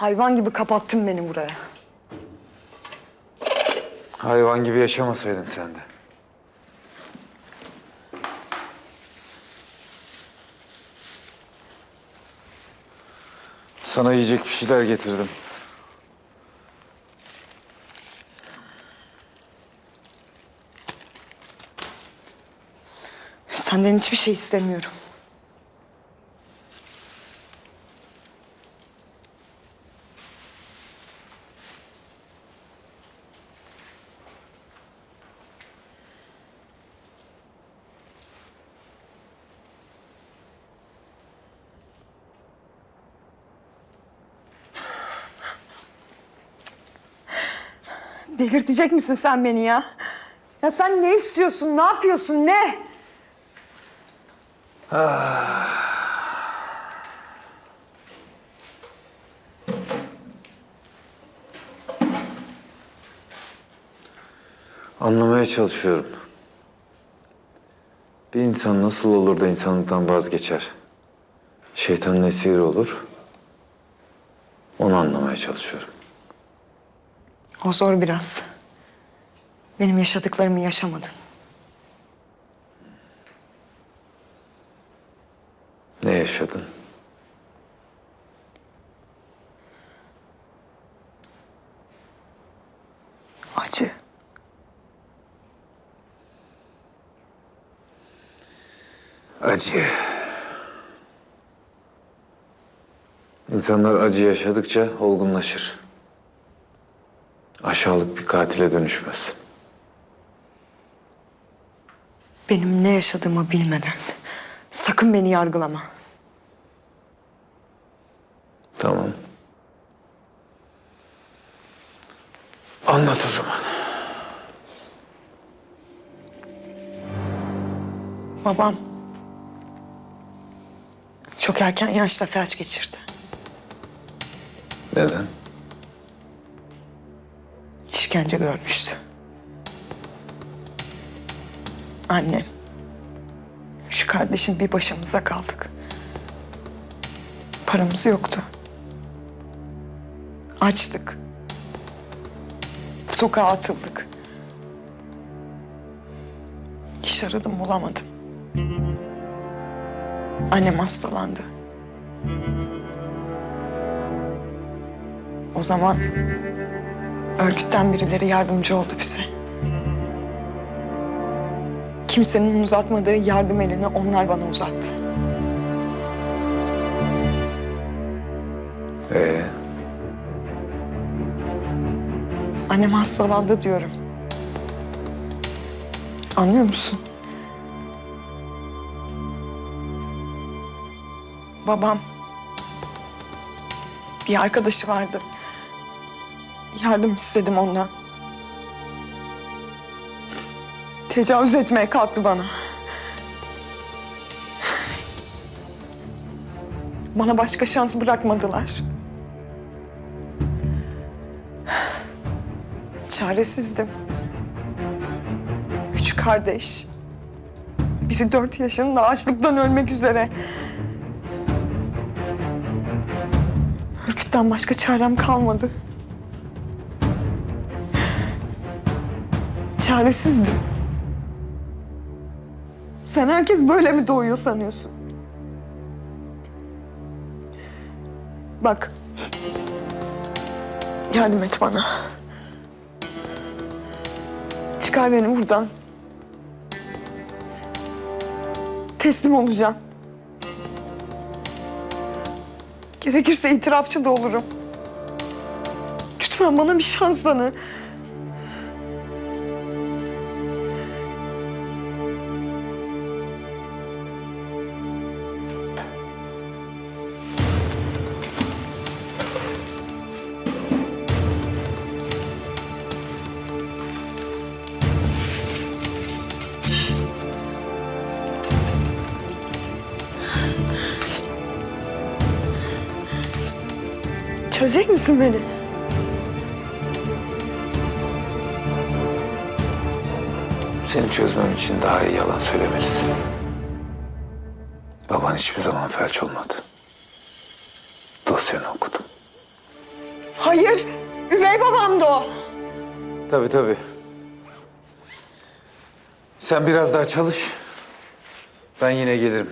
Hayvan gibi kapattın beni buraya. Hayvan gibi yaşamasaydın sen de. Sana yiyecek bir şeyler getirdim. Senden hiçbir şey istemiyorum. Delirtecek misin sen beni ya? Ya sen ne istiyorsun? Ne yapıyorsun? Ne? Anlamaya çalışıyorum. Bir insan nasıl olur da insanlıktan vazgeçer? Şeytanın esiri olur. Onu anlamaya çalışıyorum. O zor biraz. Benim yaşadıklarımı yaşamadın. Ne yaşadın? Acı. Acı. İnsanlar acı yaşadıkça olgunlaşır. Aşağılık bir katile dönüşmez. Benim ne yaşadığımı bilmeden sakın beni yargılama. Tamam. Anlat o zaman. Babam çok erken yaşta felç geçirdi. Neden? İşkence görmüştü. Annem. Üç kardeşim bir başımıza kaldık. Paramız yoktu. Açtık. Sokağa atıldık. İş aradım bulamadım. Annem hastalandı. O zaman Örgütten birileri yardımcı oldu bize. Kimsenin uzatmadığı yardım elini onlar bana uzattı. Ee, Annem hastalandı diyorum. Anlıyor musun? Babam bir arkadaşı vardı. Yardım istedim ondan. Tecavüz etmeye kalktı bana. Bana başka şans bırakmadılar. Çaresizdim. Üç kardeş. Biri dört yaşında açlıktan ölmek üzere. Ürkütten başka çarem kalmadı. Çaresizdim. Sen herkes böyle mi doğuyor sanıyorsun? Bak. Yardım et bana. Çıkar beni buradan. Teslim olacağım. Gerekirse itirafçı da olurum. Lütfen bana bir şans tanı. Çözecek misin beni? seni çözmem için daha iyi yalan söylemelisin. Baban hiçbir zaman felç olmadı. Dosyanı okudum. Hayır, üvey babamdı o. Tabii tabii. Sen biraz daha çalış. Ben yine gelirim.